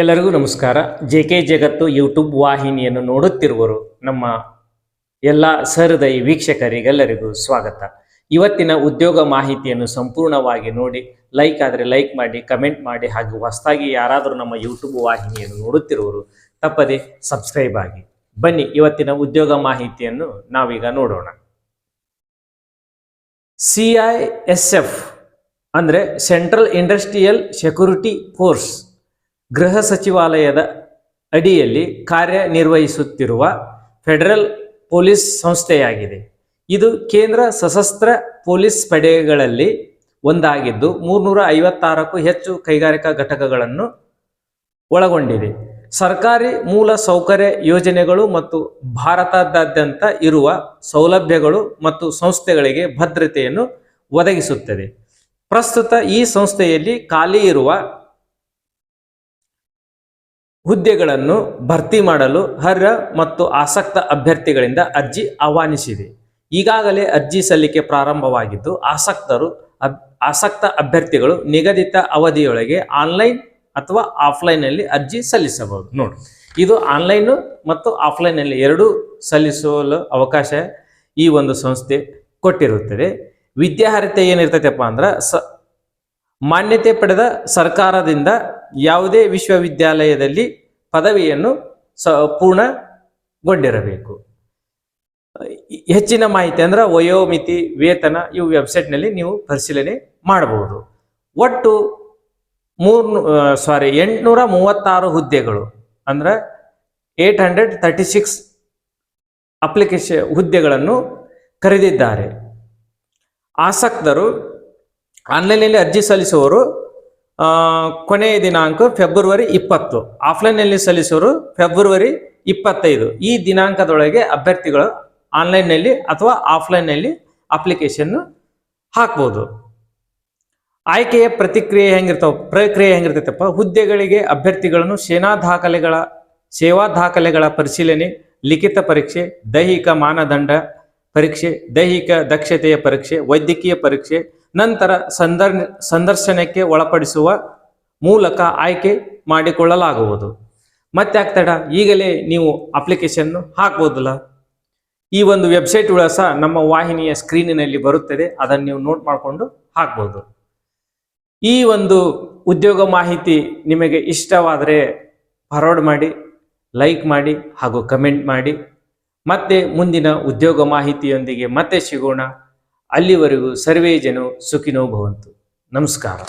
ಎಲ್ಲರಿಗೂ ನಮಸ್ಕಾರ. J K ಜಗತ್ತು ಯೂಟ್ಯೂಬ್ ವಾಹಿನಿಯನ್ನು ನೋಡುತ್ತಿರುವರು ನಮ್ಮ ಎಲ್ಲ ಸಹೃದಯಿ ವೀಕ್ಷಕರಿಗೆಲ್ಲರಿಗೂ ಸ್ವಾಗತ. ಇವತ್ತಿನ ಉದ್ಯೋಗ ಮಾಹಿತಿಯನ್ನು ಸಂಪೂರ್ಣವಾಗಿ ನೋಡಿ ಲೈಕ್ ಆದರೆ ಲೈಕ್ ಮಾಡಿ ಕಮೆಂಟ್ ಮಾಡಿ ಹಾಗೂ ಹೊಸದಾಗಿ ಯಾರಾದರೂ ನಮ್ಮ ಯೂಟ್ಯೂಬ್ ವಾಹಿನಿಯನ್ನು ನೋಡುತ್ತಿರುವರು ತಪ್ಪದೆ ಸಬ್ಸ್ಕ್ರೈಬ್ ಆಗಿ. ಬನ್ನಿ, ಇವತ್ತಿನ ಉದ್ಯೋಗ ಮಾಹಿತಿಯನ್ನು ನಾವೀಗ ನೋಡೋಣ. ಸಿ ಐ ಎಸ್ ಎಫ್ ಅಂದರೆ ಸೆಂಟ್ರಲ್ ಇಂಡಸ್ಟ್ರಿಯಲ್ ಸೆಕ್ಯೂರಿಟಿ ಫೋರ್ಸ್ ಗೃಹ ಸಚಿವಾಲಯದ ಅಡಿಯಲ್ಲಿ ಕಾರ್ಯನಿರ್ವಹಿಸುತ್ತಿರುವ ಫೆಡರಲ್ ಪೊಲೀಸ್ ಸಂಸ್ಥೆಯಾಗಿದೆ. ಇದು ಕೇಂದ್ರ ಸಶಸ್ತ್ರ ಪೊಲೀಸ್ ಪಡೆಗಳಲ್ಲಿ ಒಂದಾಗಿದ್ದು ಮೂರ್ನೂರ ಐವತ್ತಾರಕ್ಕೂ ಹೆಚ್ಚು ಕೈಗಾರಿಕಾ ಘಟಕಗಳನ್ನು ಒಳಗೊಂಡಿದೆ. ಸರ್ಕಾರಿ ಮೂಲ ಸೌಕರ್ಯ ಯೋಜನೆಗಳು ಮತ್ತು ಭಾರತದಾದ್ಯಂತ ಇರುವ ಸೌಲಭ್ಯಗಳು ಮತ್ತು ಸಂಸ್ಥೆಗಳಿಗೆ ಭದ್ರತೆಯನ್ನು ಒದಗಿಸುತ್ತದೆ. ಪ್ರಸ್ತುತ ಈ ಸಂಸ್ಥೆಯಲ್ಲಿ ಖಾಲಿ ಇರುವ ಹುದ್ದೆಗಳನ್ನು ಭರ್ತಿ ಮಾಡಲು ಅರ್ಹ ಮತ್ತು ಆಸಕ್ತ ಅಭ್ಯರ್ಥಿಗಳಿಂದ ಅರ್ಜಿ ಆಹ್ವಾನಿಸಿದೆ. ಈಗಾಗಲೇ ಅರ್ಜಿ ಸಲ್ಲಿಕೆ ಪ್ರಾರಂಭವಾಗಿದ್ದು, ಆಸಕ್ತರು ಆಸಕ್ತ ಅಭ್ಯರ್ಥಿಗಳು ನಿಗದಿತ ಅವಧಿಯೊಳಗೆ ಆನ್ಲೈನ್ ಅಥವಾ ಆಫ್ಲೈನಲ್ಲಿ ಅರ್ಜಿ ಸಲ್ಲಿಸಬಹುದು. ನೋಡಿ, ಇದು ಆನ್ಲೈನು ಮತ್ತು ಆಫ್ಲೈನಲ್ಲಿ ಎರಡೂ ಸಲ್ಲಿಸಲು ಅವಕಾಶ ಈ ಒಂದು ಸಂಸ್ಥೆ ಕೊಟ್ಟಿರುತ್ತದೆ. ವಿದ್ಯಾರ್ಹತೆ ಏನಿರ್ತೈತೆಪ್ಪ ಅಂದ್ರೆ, ಸ, ಮಾನ್ಯತೆ ಪಡೆದ ಸರ್ಕಾರದಿಂದ ಯಾವುದೇ ವಿಶ್ವವಿದ್ಯಾಲಯದಲ್ಲಿ ಪದವಿಯನ್ನು ಸ ಪೂರ್ಣಗೊಂಡಿರಬೇಕು. ಹೆಚ್ಚಿನ ಮಾಹಿತಿ ಅಂದ್ರೆ ವಯೋಮಿತಿ, ವೇತನ ಇವು ವೆಬ್ಸೈಟ್ನಲ್ಲಿ ನೀವು ಪರಿಶೀಲನೆ ಮಾಡಬಹುದು. ಒಟ್ಟು ಮೂರ್ ಸಾರಿ ಎಂಟುನೂರ ಮೂವತ್ತಾರು ಹುದ್ದೆಗಳು ಅಂದ್ರೆ eight hundred thirty six application ಹುದ್ದೆಗಳನ್ನು ಕರೆದಿದ್ದಾರೆ. ಆಸಕ್ತರು, ಆನ್ಲೈನ್ನಲ್ಲಿ ಅರ್ಜಿ ಸಲ್ಲಿಸುವವರು ಕೊನೆಯ ದಿನಾಂಕ ಫೆಬ್ರವರಿ ಇಪ್ಪತ್ತು. ಆಫ್ಲೈನ್ನಲ್ಲಿ ಸಲ್ಲಿಸೋರು ಫೆಬ್ರವರಿ ಇಪ್ಪತ್ತೈದು. ಈ ದಿನಾಂಕದೊಳಗೆ ಅಭ್ಯರ್ಥಿಗಳು ಆನ್ಲೈನ್ನಲ್ಲಿ ಅಥವಾ ಆಫ್ಲೈನ್ನಲ್ಲಿ ಅಪ್ಲಿಕೇಶನ್ ಹಾಕ್ಬೋದು. ಆಯ್ಕೆಯ ಪ್ರತಿಕ್ರಿಯೆ ಹೆಂಗಿರ್ತಾವ, ಪ್ರಕ್ರಿಯೆ ಹೆಂಗಿರ್ತೈತಪ್ಪ? ಹುದ್ದೆಗಳಿಗೆ ಅಭ್ಯರ್ಥಿಗಳನ್ನು ಸೇನಾ ದಾಖಲೆಗಳ, ಸೇವಾ ದಾಖಲೆಗಳ ಪರಿಶೀಲನೆ, ಲಿಖಿತ ಪರೀಕ್ಷೆ, ದೈಹಿಕ ಮಾನದಂಡ ಪರೀಕ್ಷೆ, ದೈಹಿಕ ದಕ್ಷತೆಯ ಪರೀಕ್ಷೆ, ವೈದ್ಯಕೀಯ ಪರೀಕ್ಷೆ ನಂತರ ಸಂದರ್, ಸಂದರ್ಶನಕ್ಕೆ ಒಳಪಡಿಸುವ ಮೂಲಕ ಆಯ್ಕೆ ಮಾಡಿಕೊಳ್ಳಲಾಗುವುದು. ಮತ್ತೆ ಆಗ್ತಡ ಈಗಲೇ ನೀವು ಅಪ್ಲಿಕೇಶನ್ ಹಾಕ್ಬೋದಲ್ಲ? ಈ ಒಂದು ವೆಬ್ಸೈಟ್ ವಿಳಾಸ ನಮ್ಮ ವಾಹಿನಿಯ ಸ್ಕ್ರೀನಿನಲ್ಲಿ ಬರುತ್ತದೆ. ಅದನ್ನು ನೀವು ನೋಟ್ ಮಾಡಿಕೊಂಡು ಹಾಕ್ಬೋದು. ಈ ಒಂದು ಉದ್ಯೋಗ ಮಾಹಿತಿ ನಿಮಗೆ ಇಷ್ಟವಾದರೆ ಫಾರ್ವರ್ಡ್ ಮಾಡಿ, ಲೈಕ್ ಮಾಡಿ ಹಾಗೂ ಕಮೆಂಟ್ ಮಾಡಿ. ಮತ್ತೆ ಮುಂದಿನ ಉದ್ಯೋಗ ಮಾಹಿತಿಯೊಂದಿಗೆ ಮತ್ತೆ ಸಿಗೋಣ. ಅಲ್ಲಿವರೆಗೂ ಸರ್ವೇ ಜನೋ ಸುಖಿನೋ ಭವಂತು. ನಮಸ್ಕಾರ.